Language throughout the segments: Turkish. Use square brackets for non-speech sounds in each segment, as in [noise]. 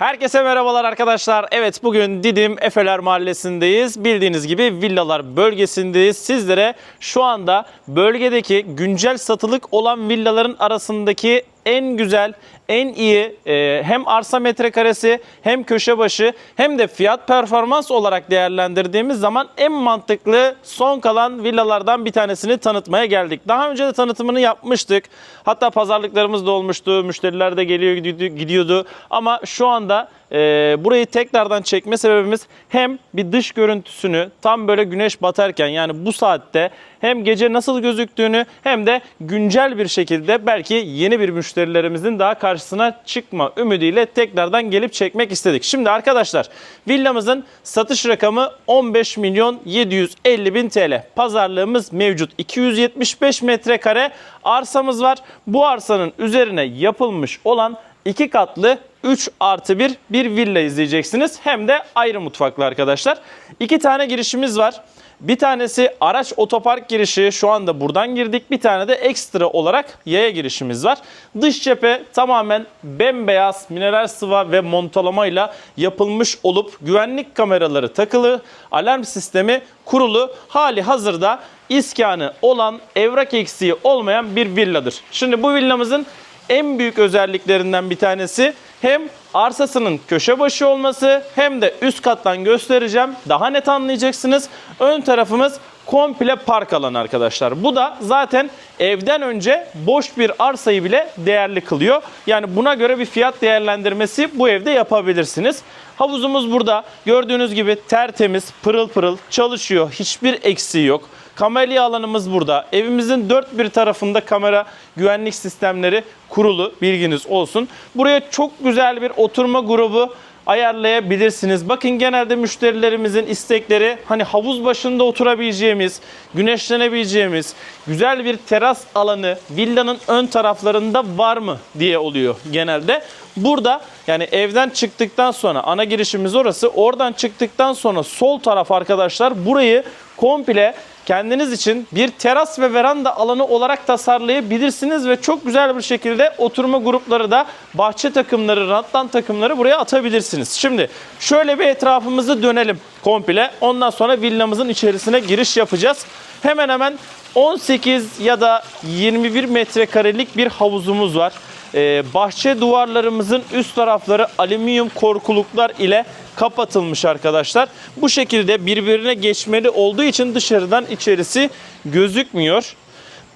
Herkese merhabalar arkadaşlar. Evet bugün Didim Efeler Mahallesi'ndeyiz. Bildiğiniz gibi villalar bölgesindeyiz. Sizlere şu anda bölgedeki güncel satılık olan villaların arasındaki en güzel, en iyi e, hem arsa metrekaresi hem köşe başı hem de fiyat performans olarak değerlendirdiğimiz zaman en mantıklı son kalan villalardan bir tanesini tanıtmaya geldik. Daha önce de tanıtımını yapmıştık. Hatta pazarlıklarımız da olmuştu. Müşteriler de geliyor gidiyordu-. Ama şu anda e, burayı tekrardan çekme sebebimiz hem bir dış görüntüsünü tam böyle güneş batarken yani bu saatte hem gece nasıl gözüktüğünü hem de güncel bir şekilde belki yeni bir müşterilerimizin daha karşısına çıkma ümidiyle tekrardan gelip çekmek istedik. Şimdi arkadaşlar villamızın satış rakamı 15 milyon 750 bin TL. Pazarlığımız mevcut. 275 metrekare arsamız var. Bu arsanın üzerine yapılmış olan iki katlı 3 artı 1 bir villa izleyeceksiniz. Hem de ayrı mutfaklı arkadaşlar. İki tane girişimiz var. Bir tanesi araç otopark girişi şu anda buradan girdik. Bir tane de ekstra olarak yaya girişimiz var. Dış cephe tamamen bembeyaz mineral sıva ve montalamayla yapılmış olup güvenlik kameraları takılı, alarm sistemi kurulu hali hazırda iskanı olan evrak eksiği olmayan bir villadır. Şimdi bu villamızın en büyük özelliklerinden bir tanesi hem arsasının köşe başı olması hem de üst kattan göstereceğim. Daha net anlayacaksınız. Ön tarafımız komple park alanı arkadaşlar. Bu da zaten evden önce boş bir arsayı bile değerli kılıyor. Yani buna göre bir fiyat değerlendirmesi bu evde yapabilirsiniz. Havuzumuz burada. Gördüğünüz gibi tertemiz, pırıl pırıl çalışıyor. Hiçbir eksiği yok. Kamelya alanımız burada. Evimizin dört bir tarafında kamera güvenlik sistemleri kurulu bilginiz olsun. Buraya çok güzel bir oturma grubu ayarlayabilirsiniz. Bakın genelde müşterilerimizin istekleri hani havuz başında oturabileceğimiz, güneşlenebileceğimiz güzel bir teras alanı villanın ön taraflarında var mı diye oluyor genelde. Burada yani evden çıktıktan sonra ana girişimiz orası. Oradan çıktıktan sonra sol taraf arkadaşlar burayı komple kendiniz için bir teras ve veranda alanı olarak tasarlayabilirsiniz ve çok güzel bir şekilde oturma grupları da bahçe takımları, ranttan takımları buraya atabilirsiniz. Şimdi şöyle bir etrafımızı dönelim komple. Ondan sonra villamızın içerisine giriş yapacağız. Hemen hemen 18 ya da 21 metrekarelik bir havuzumuz var. Ee, bahçe duvarlarımızın üst tarafları alüminyum korkuluklar ile kapatılmış arkadaşlar. Bu şekilde birbirine geçmeli olduğu için dışarıdan içerisi gözükmüyor.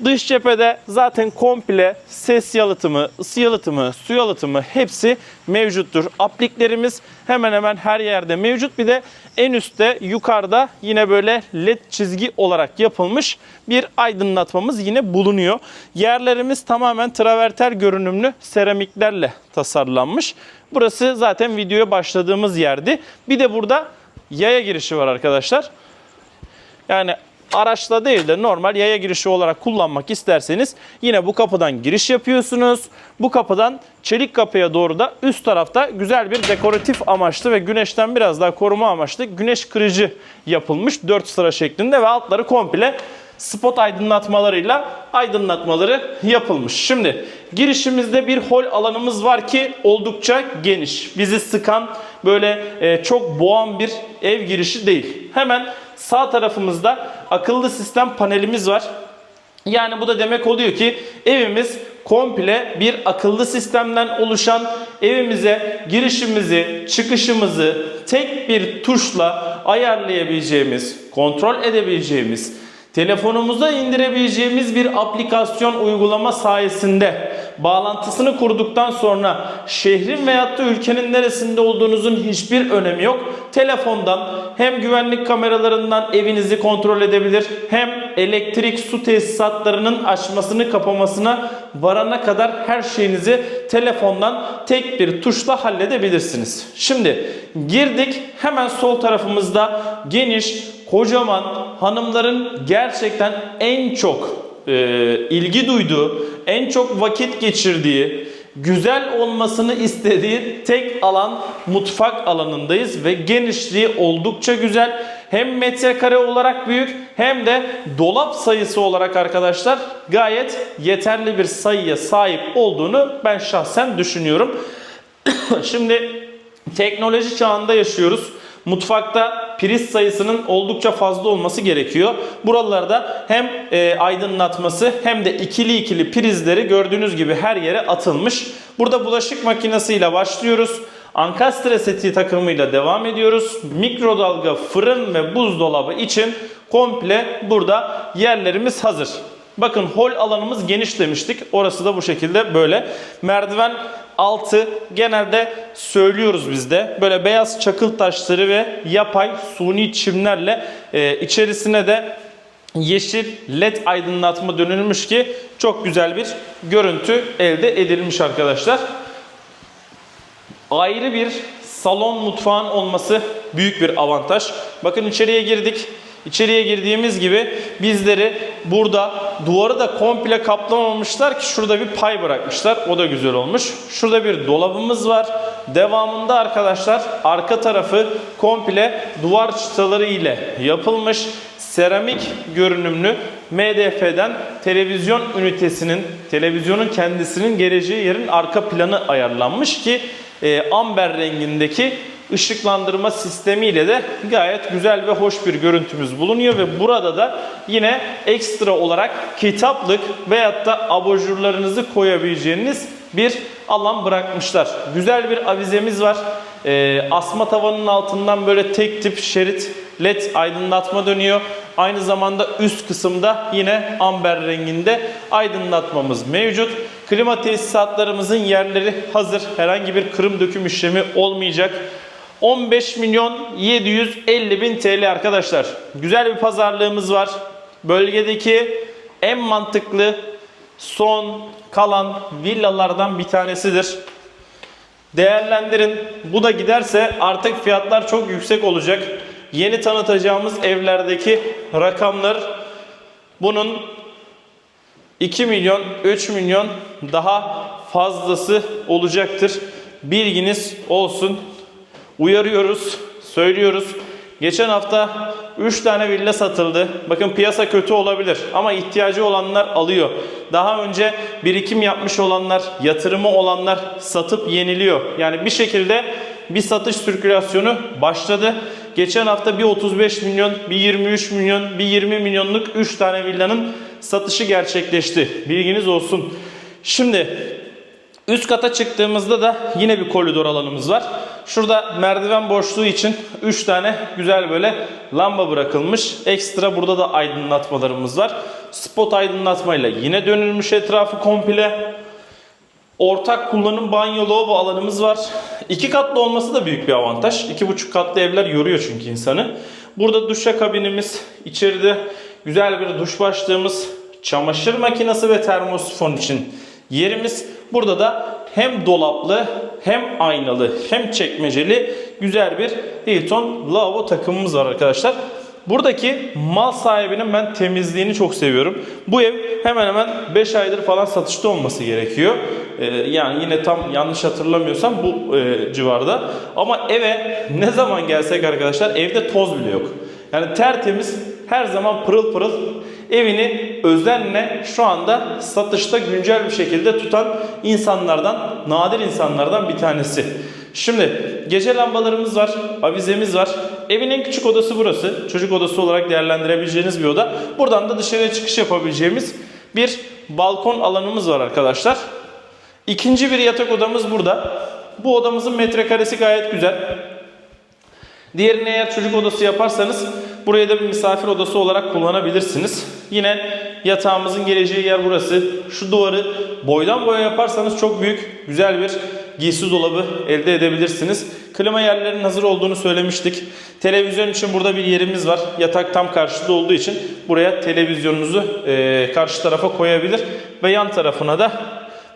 Dış cephede zaten komple ses yalıtımı, ısı yalıtımı, su yalıtımı hepsi mevcuttur. Apliklerimiz hemen hemen her yerde mevcut. Bir de en üstte yukarıda yine böyle led çizgi olarak yapılmış bir aydınlatmamız yine bulunuyor. Yerlerimiz tamamen traverter görünümlü seramiklerle tasarlanmış. Burası zaten videoya başladığımız yerdi. Bir de burada yaya girişi var arkadaşlar. Yani araçla değil de normal yaya girişi olarak kullanmak isterseniz yine bu kapıdan giriş yapıyorsunuz. Bu kapıdan çelik kapıya doğru da üst tarafta güzel bir dekoratif amaçlı ve güneşten biraz daha koruma amaçlı güneş kırıcı yapılmış 4 sıra şeklinde ve altları komple spot aydınlatmalarıyla aydınlatmaları yapılmış. Şimdi girişimizde bir hol alanımız var ki oldukça geniş. Bizi sıkan böyle e, çok boğan bir ev girişi değil. Hemen sağ tarafımızda akıllı sistem panelimiz var. Yani bu da demek oluyor ki evimiz komple bir akıllı sistemden oluşan evimize girişimizi, çıkışımızı tek bir tuşla ayarlayabileceğimiz, kontrol edebileceğimiz, telefonumuza indirebileceğimiz bir aplikasyon uygulama sayesinde bağlantısını kurduktan sonra şehrin veyahut da ülkenin neresinde olduğunuzun hiçbir önemi yok. Telefondan hem güvenlik kameralarından evinizi kontrol edebilir hem elektrik su tesisatlarının açmasını kapamasına varana kadar her şeyinizi telefondan tek bir tuşla halledebilirsiniz. Şimdi girdik hemen sol tarafımızda geniş kocaman hanımların gerçekten en çok e, ilgi duyduğu, en çok vakit geçirdiği, güzel olmasını istediği tek alan mutfak alanındayız ve genişliği oldukça güzel. Hem metrekare olarak büyük hem de dolap sayısı olarak arkadaşlar gayet yeterli bir sayıya sahip olduğunu ben şahsen düşünüyorum. [coughs] Şimdi Teknoloji çağında yaşıyoruz. Mutfakta priz sayısının oldukça fazla olması gerekiyor. Buralarda hem e, aydınlatması hem de ikili ikili prizleri gördüğünüz gibi her yere atılmış. Burada bulaşık makinesiyle başlıyoruz. Ankastre seti takımıyla devam ediyoruz. Mikrodalga, fırın ve buzdolabı için komple burada yerlerimiz hazır. Bakın hol alanımız geniş demiştik. Orası da bu şekilde böyle. Merdiven altı genelde söylüyoruz biz de. Böyle beyaz çakıl taşları ve yapay suni çimlerle e, içerisine de yeşil led aydınlatma dönülmüş ki çok güzel bir görüntü elde edilmiş arkadaşlar ayrı bir salon mutfağın olması büyük bir avantaj. Bakın içeriye girdik. İçeriye girdiğimiz gibi bizleri burada duvarı da komple kaplamamışlar ki şurada bir pay bırakmışlar. O da güzel olmuş. Şurada bir dolabımız var. Devamında arkadaşlar arka tarafı komple duvar çıtaları ile yapılmış seramik görünümlü MDF'den televizyon ünitesinin, televizyonun kendisinin geleceği yerin arka planı ayarlanmış ki e, amber rengindeki ışıklandırma sistemiyle de gayet güzel ve hoş bir görüntümüz bulunuyor ve burada da yine ekstra olarak kitaplık veyahut da abajurlarınızı koyabileceğiniz bir alan bırakmışlar. Güzel bir avizemiz var. E, asma tavanın altından böyle tek tip şerit led aydınlatma dönüyor. Aynı zamanda üst kısımda yine amber renginde aydınlatmamız mevcut. Klima tesisatlarımızın yerleri hazır. Herhangi bir kırım döküm işlemi olmayacak. 15 milyon 750 bin TL arkadaşlar. Güzel bir pazarlığımız var. Bölgedeki en mantıklı son kalan villalardan bir tanesidir. Değerlendirin. Bu da giderse artık fiyatlar çok yüksek olacak. Yeni tanıtacağımız evlerdeki rakamlar bunun 2 milyon, 3 milyon daha fazlası olacaktır. Bilginiz olsun. Uyarıyoruz, söylüyoruz. Geçen hafta 3 tane villa satıldı. Bakın piyasa kötü olabilir ama ihtiyacı olanlar alıyor. Daha önce birikim yapmış olanlar, yatırımı olanlar satıp yeniliyor. Yani bir şekilde bir satış sirkülasyonu başladı. Geçen hafta bir 35 milyon, bir 23 milyon, bir 20 milyonluk 3 tane villanın satışı gerçekleşti. Bilginiz olsun. Şimdi üst kata çıktığımızda da yine bir koridor alanımız var. Şurada merdiven boşluğu için 3 tane güzel böyle lamba bırakılmış. Ekstra burada da aydınlatmalarımız var. Spot aydınlatmayla yine dönülmüş etrafı komple. Ortak kullanım banyo lavabo alanımız var. İki katlı olması da büyük bir avantaj. İki buçuk katlı evler yoruyor çünkü insanı. Burada duşa kabinimiz, içeride güzel bir duş başlığımız, çamaşır makinesi ve termosifon için yerimiz. Burada da hem dolaplı hem aynalı hem çekmeceli güzel bir Hilton lavabo takımımız var arkadaşlar. Buradaki mal sahibinin ben temizliğini çok seviyorum. Bu ev hemen hemen 5 aydır falan satışta olması gerekiyor. Ee, yani yine tam yanlış hatırlamıyorsam bu e, civarda. Ama eve ne zaman gelsek arkadaşlar evde toz bile yok. Yani tertemiz her zaman pırıl pırıl evini özenle şu anda satışta güncel bir şekilde tutan insanlardan, nadir insanlardan bir tanesi. Şimdi gece lambalarımız var, avizemiz var. Evin en küçük odası burası. Çocuk odası olarak değerlendirebileceğiniz bir oda. Buradan da dışarıya çıkış yapabileceğimiz bir balkon alanımız var arkadaşlar. İkinci bir yatak odamız burada. Bu odamızın metrekaresi gayet güzel. Diğerini eğer çocuk odası yaparsanız burayı da bir misafir odası olarak kullanabilirsiniz. Yine yatağımızın geleceği yer burası. Şu duvarı boydan boya yaparsanız çok büyük, güzel bir giysi dolabı elde edebilirsiniz. Klima yerlerinin hazır olduğunu söylemiştik. Televizyon için burada bir yerimiz var. Yatak tam karşıda olduğu için buraya televizyonunuzu e, karşı tarafa koyabilir. Ve yan tarafına da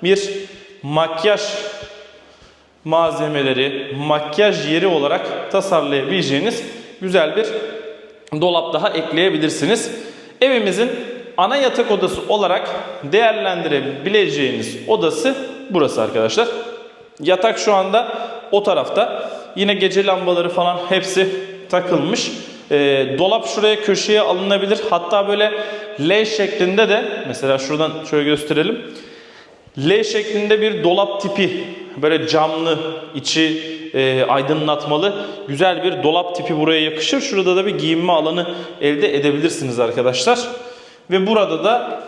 bir makyaj malzemeleri, makyaj yeri olarak tasarlayabileceğiniz güzel bir dolap daha ekleyebilirsiniz. Evimizin ana yatak odası olarak değerlendirebileceğiniz odası burası arkadaşlar. Yatak şu anda o tarafta. Yine gece lambaları falan hepsi takılmış. Ee, dolap şuraya köşeye alınabilir. Hatta böyle L şeklinde de mesela şuradan şöyle gösterelim. L şeklinde bir dolap tipi böyle camlı içi e, aydınlatmalı güzel bir dolap tipi buraya yakışır. Şurada da bir giyinme alanı elde edebilirsiniz arkadaşlar. Ve burada da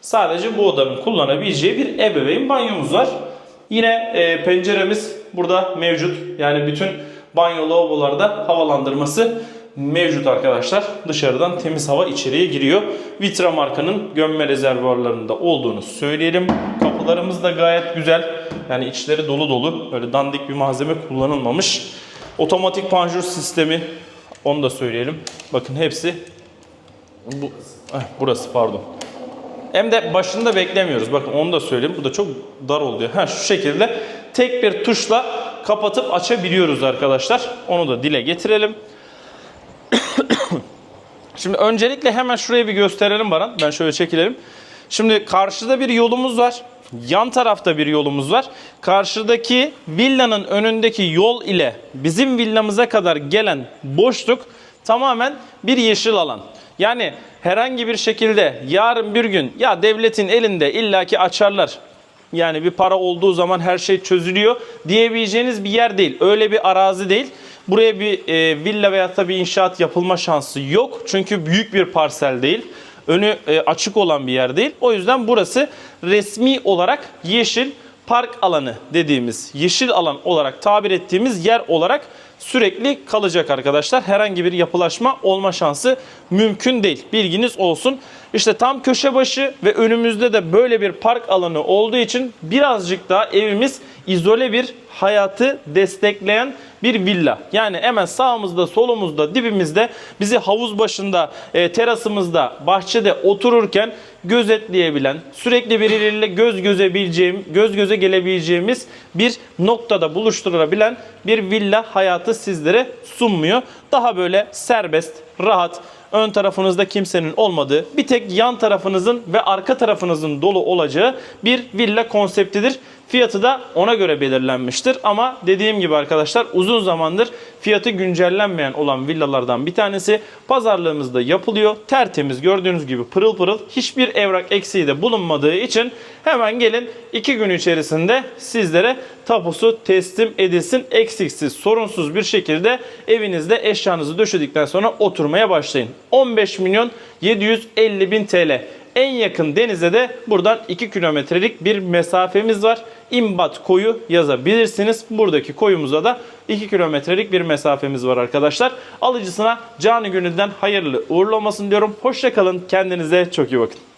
sadece bu odanın kullanabileceği bir ebeveyn banyomuz var. Yine e, penceremiz burada mevcut. Yani bütün banyo lavabolarda havalandırması mevcut arkadaşlar. Dışarıdan temiz hava içeriye giriyor. Vitra markanın gömme rezervuarlarında olduğunu söyleyelim. Kapılarımız da gayet güzel. Yani içleri dolu dolu. Öyle dandik bir malzeme kullanılmamış. Otomatik panjur sistemi onu da söyleyelim. Bakın hepsi bu eh, burası pardon. Hem de başında beklemiyoruz. Bakın onu da söyleyeyim. Bu da çok dar oluyor. Ha şu şekilde tek bir tuşla kapatıp açabiliyoruz arkadaşlar. Onu da dile getirelim. [coughs] Şimdi öncelikle hemen şuraya bir gösterelim Baran. Ben şöyle çekilelim. Şimdi karşıda bir yolumuz var. Yan tarafta bir yolumuz var. Karşıdaki villanın önündeki yol ile bizim villamıza kadar gelen boşluk tamamen bir yeşil alan. Yani herhangi bir şekilde yarın bir gün ya devletin elinde illaki açarlar. Yani bir para olduğu zaman her şey çözülüyor diyebileceğiniz bir yer değil. Öyle bir arazi değil. Buraya bir e, villa veya da bir inşaat yapılma şansı yok. Çünkü büyük bir parsel değil. Önü e, açık olan bir yer değil. O yüzden burası resmi olarak yeşil park alanı dediğimiz, yeşil alan olarak tabir ettiğimiz yer olarak sürekli kalacak arkadaşlar. Herhangi bir yapılaşma olma şansı mümkün değil. Bilginiz olsun. İşte tam köşe başı ve önümüzde de böyle bir park alanı olduğu için birazcık daha evimiz izole bir hayatı destekleyen bir villa. Yani hemen sağımızda, solumuzda, dibimizde bizi havuz başında, e, terasımızda, bahçede otururken gözetleyebilen, sürekli birileriyle göz göze bileceğim, göz göze gelebileceğimiz bir noktada buluşturabilen bir villa hayatı sizlere sunmuyor. Daha böyle serbest, rahat, ön tarafınızda kimsenin olmadığı, bir tek yan tarafınızın ve arka tarafınızın dolu olacağı bir villa konseptidir. Fiyatı da ona göre belirlenmiştir. Ama dediğim gibi arkadaşlar uzun zamandır fiyatı güncellenmeyen olan villalardan bir tanesi. Pazarlığımızda yapılıyor. Tertemiz gördüğünüz gibi pırıl pırıl. Hiçbir evrak eksiği de bulunmadığı için hemen gelin 2 gün içerisinde sizlere tapusu teslim edilsin. Eksiksiz, sorunsuz bir şekilde evinizde eşyanızı döşedikten sonra oturmaya başlayın. 15 milyon 750 bin TL. En yakın denize de buradan 2 kilometrelik bir mesafemiz var. İmbat koyu yazabilirsiniz. Buradaki koyumuza da 2 kilometrelik bir mesafemiz var arkadaşlar. Alıcısına canı gönülden hayırlı uğurlu olmasın diyorum. Hoşçakalın. Kendinize çok iyi bakın.